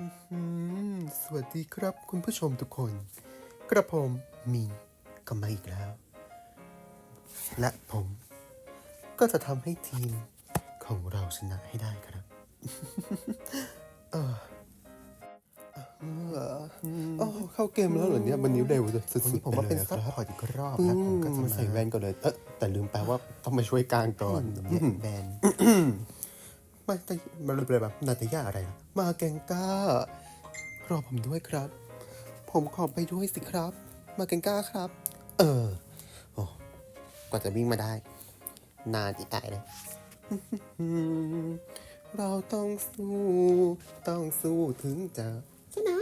อืมสวัสดีครับคุณผู้ชมทุกคน กระผมมีก็มาอีกแล้ว และผมก็จะทำให้ทีมของเราชนะให้ได้ครับเออเอออ๋อเข้าเกมแล้วเหรอเนี่ยวันนี้เร็วสุดวันนี้ๆผมว่าเป็นไลยซัพคพรัอร์ตอีกรอบอืแล้วผมก็มจะมามาใส่แว่นก่อนเลย เออแต่ลืมไปว่าต้องมาช่วยกลางก่อนเย็บแบน ไม่แต่มันเลยแบบนาตยาอะไรนะมาแกงก้ารอผมด้วยครับ ผมขอไปด้วยสิครับ มาแกงก้าครับ เออโอ้กว่าจะวิ่งมาได้ นานอีกไอเลยอืมเราต้องสู้ ต้องสู้ถึงจะชนะ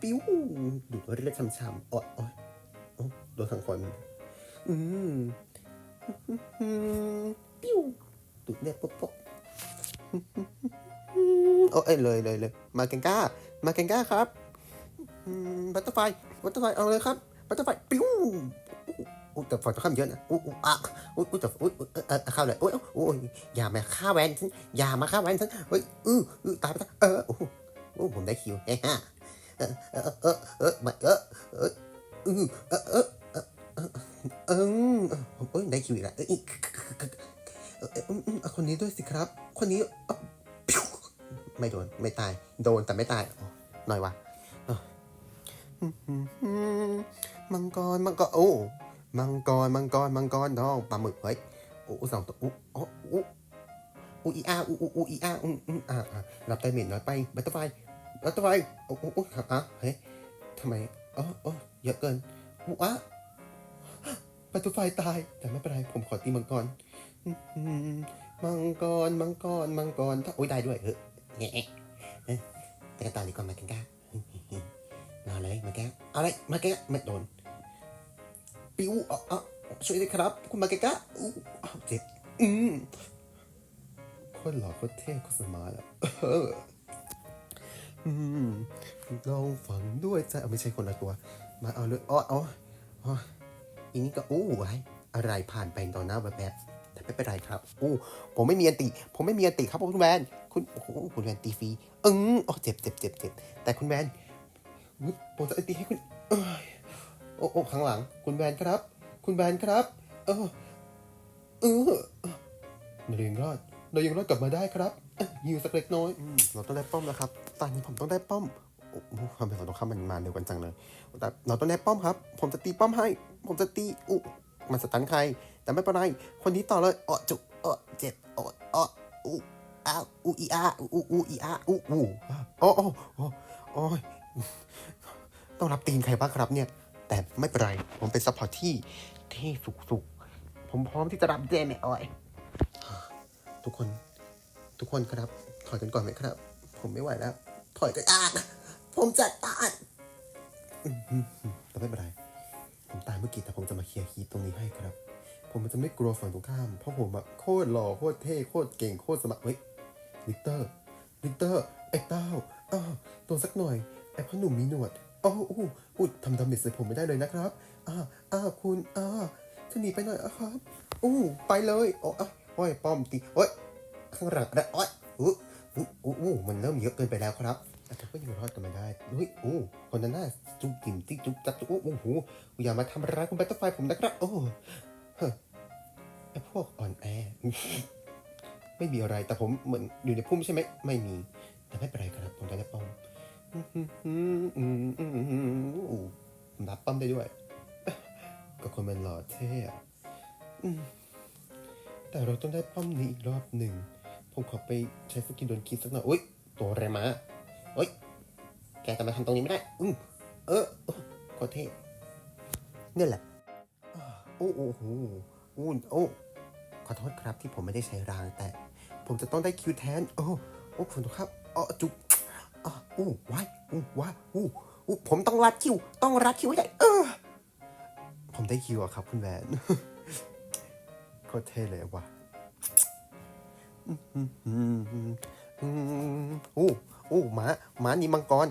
ปิ้วดูดเลือดช้ำๆโอ๊ยโอ๊ยโอ๊ยโดนทั้งคนอืมอืมปิ้วดูดเลือดปุ๊บปุ๊บ โอ้เอ้ยเลยเลยเลยมาเกงก้า มาเกงก้าครับบัตเตอร์ไฟบัตเตอร์ไฟเอาเลยครับบัตเตอร์ไฟปิ้วอู้แต่ฝนตกข้ามเยอะนะอู้อู้อะอู้อู้แต่อู้อู้เออเออข้าเลยโอ้ยโอ้ยอย่ามาฆ่าแวนฉันอย่ามาฆ่าแวนฉันเฮ้ยอืออือตายไปซะเออโอ้โหโอ้ผมได้คิวเฮ้ฮ่าเออเออเออเออมาเออเอออือเออเออเออเออเออเอ้ยได้คิวอีกแล้วเอ้ยเอ อเออคนนี้ด้วยสิครับ คนนี้ไม่โดน ไม่ตาย โดนแต่ไม่ตายหน่อยวะมังกร มังกร โอ้ มังกร มังกร มังกรน้องปลาหมึก เฮ้ย โอ้สองตัว อู้อ๋ออู้อู้อีอาอู้อู้อู้อีอาอืมอืมอ่าอ่ารับไดเมจน้อยไป บัตเตอร์ไฟบัตเตอร์ไฟโอ้โอ้อะเฮ้ยทำไมอ๋ออ๋อเยอะเกินอู้อะบัตเตอร์ไฟตาย แต่ไม่เป็นไร ผมขอตีมังกร มังกร มังกร มังกร ถ้าโอ้ยได้ด้วยเออแง่เอ๊ะแต่กันตาดีกว่ามาแกงก้ารอเลยมาแกงเอาเลยมาแกงไม่โดน ปิ้วอ๋อช่วยด้วยครับ คุณมาแกงก้าอู้เจ็บ อืมโคตรหล่อโคตรเท่โคตรสมาร์ทอะอืมลองฝังด้วยใจเอาไม่ใช่คนละตัว มาเอาเลยอ๋ออ๋ออ๋ออีนี่ก็อู้ไว้อะไรผ่านไปตอนหน้าแบบแบบ ไม่เป็นไรครับอู้ผมไม่มีอันติ ผมไม่มีอันติครับคุณแวนคุณโอ้โหคุณแวนตีฟรีอึ้งโอ้เจ็บเจ็บเจ็บเจ็บแต่คุณแวนผมจะอันติให้คุณเอ้ยโอ้โอ้ข้างหลัง คุณแวนครับ คุณแวนครับ เออเออเรายังรอดเรายังรอดกลับมาได้ครับยิวสักเล็กน้อยอเราต้องได้ป้อมนะครับตอนนี้ผมต้องได้ป้อมโอ้ความเป็นฝั่งตรงข้ามมันมาเร็วกันจังเลยแต่เราต้องได้ป้อมครับ ผมจะตีป้อมให้ ผมจะตีอุ มันสตันใคร แต่ไม่เป็นไร คนนี้ต่อเลยอ๋อจุอ๋อเจ็บอ๋ออ๋ออูอ้าวอูอีอาอูอูอูอีอาอูอูอ๋ออ๋ออ๋ออ๋อต้องรับตีนใครบ้างครับเนี่ย แต่ไม่เป็นไร ผมเป็นซัพพอร์ตที่ที่สุกสุกๆ ผมพร้อมที่จะรับเดนเนี่ยอ้อยทุกคน ทุกคนครับ ถอยกันก่อนไหมครับ ผมไม่ไหวแล้ว ถอยกันอะผมจะตายแต่ไม่เป็นไร ตายเมื่อกี้แต่ผมจะมาเคลียร์คีตรงนี้ให้ครับ ผมมันจะไม่กลัวฝั่งตรงข้าม เพราะผมอะโคตรหล่อโคตรเท่โคตรเก่งโคตรสมัครเฮ้ยลิกเตอร์ลิกเตอร์ไอ้เต้าอ้าวตัวสักหน่อยไอ้พ่อหนุ่มมีหนวดอ้าวอู้อู้ทำดาเมจใส่ผมไม่ได้เลยนะครับอ้าอ้าคุณอ้าจะหนีไปหน่อยอะครับอู้ไปเลยโอ้อะโอ้ยป้อมตีโอ้ยข้างหลังนะโอ้ยอู้อู้อู้อู้มันเริ่มเยอะเกินไปแล้วครับ ก็ยังรอดกันมาได้เฮ้ยโอ้คนนั้นน่าจุกจิ๋มจิ๊กจุกจักจุกโอ้โหอย่ามาทำร้ายคุณแบตเตอร์ไฟผมนะครับ โอ้เฮ้ไอพวกอ่อนแอ ไม่มีอะไร แต่ผมเหมือนอยู่ในพุ่มใช่ไหม ไม่มี แต่ไม่เป็นไรครับผมจะได้ป้อมอืมอืมอืมอืมอืมอืมอู้ผมรับป้อมได้ด้วย ก็คนมันหล่อเท่อะอืมแต่เราต้องได้ป้อมนี้อีกรอบหนึ่ง ผมขอไปใช้สกิลโดนคิดสักหน่อยอุ้ยตัวอะไรมา เฮ้ย แกจะมาทำตรงนี้ไม่ได้ อือเออโคตรเท่เนี่ยแหละอ่าโอ้โหโอ้โอ้ขอโทษครับที่ผมไม่ได้ใช้รางแต่ ผมจะต้องได้คิวแทน โอ้โอ้คุณทุกครับอ๋อจุ๊บอ๋ออู้วายอู้ว้าอู้อู้ผมต้องรัดคิว ต้องรัดคิวให้ได้เออผมได้คิวอะครับ คุณแวนโคตรเท่เลยว่ะอื อู้หมาหมานี่มังกร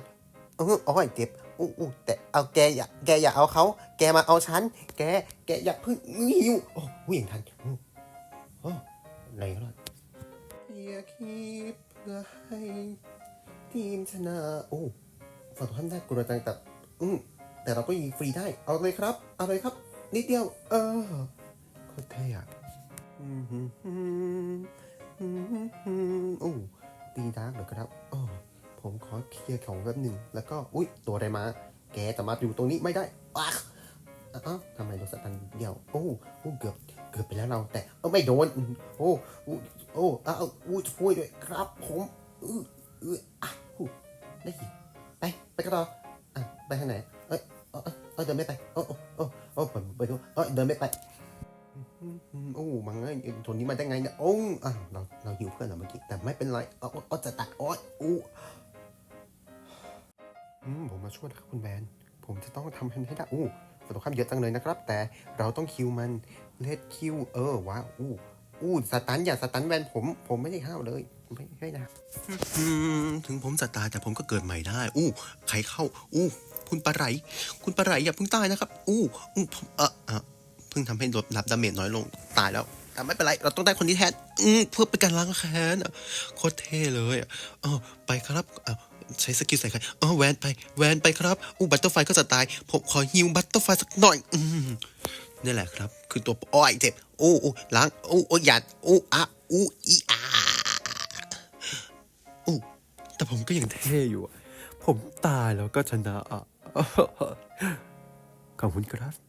เอออ้อยเจ็บอู้อู้แต่เอาแกอย่าแกอย่าเอาเขาแกมาเอาฉันแกแกอย่าเพึ่งหิวโอ้วิ่งทันโอ้อ้อะไรก็รอดอย่าคิดเพื่อให้ทีมชนะโอ้ฝั่งตรงข้ามได้กดดังแต่อืมแต่เราก็ยิงฟรีได้ เอาเลยครับ เอาเลยครับ นิดเดียว เออโคตรเท่อะอืมฮึมฮึมอืมฮึมฮึมโอ้ตีดาร์กเหรอครับ ขอเคลียร์ของแป๊บหนึ่งแล้วก็อุ้ยตัวอะไรมา แกจะมาอยู่ตรงนี้ไม่ได้อ้าอ้าทำไมโดนสตันเดียวโอ้โอ้เกือบเกือบไปแล้วเราแต่เออไม่โดนโอ้โอ้โอ้อ้าอู้ช่วยด้วยครับผมอืออืออะอู้ได้ยินไปไปกันต่ออะไปทางไหนเอ้ยเอ้ยเอ้ยเดินไม่ไปโอ้โอ้โอ้โอ้ผมไปดูเอ้ยเดินไม่ไปโอ้มังไงตัวนี้มาได้ไงเนี่ยโอ้อะเราเราหิวเพื่อนเราเมื่อกี้แต่ไม่เป็นไรเอาเอาจะตัดโอ้ยอู้ มาช่วยนะครับคุณแบนผมจะต้องทำให้ได้อู้ฝั่งตรงข้ามเยอะจังเลยนะครับ แต่เราต้องคิวมันเลดคิวเออว้าอู้อู้สตันอย่าสตันแวนผม ผมไม่ได้ห้าวเลย ไม่ไม่นะถึงผมจะตาแต่ผมก็เกิดใหม่ได้ อู้ใครเข้า อู้คุณปลาไหลคุณปลาไหลอย่าเพิ่งตายนะครับ อู้อู้ผมเออเออเพิ่งทำให้ลดรับดาเมจน้อยลงตายแล้วแต่ไม่เป็นไร เราต้องได้คนที่แทนเพื่อเป็นการล้างแค้นโคตรเท่เลยอะเออไปครับเออ ใช้สกิลใส่ใครเออแวนไป แวนไปครับ อู้บัตเตอร์ไฟก็จะตาย ผมขอฮิวบัตเตอร์ไฟสักหน่อย อืมนี่แหละครับ คือตัวอ้อยเจ็บอู้อู้ล้างอู้อู้หยัดอู้อะอู้อีอาอู้แต่ผมก็ยังเท่อยู่ ผมตายแล้วก็ชนะอะขอบคุณครับ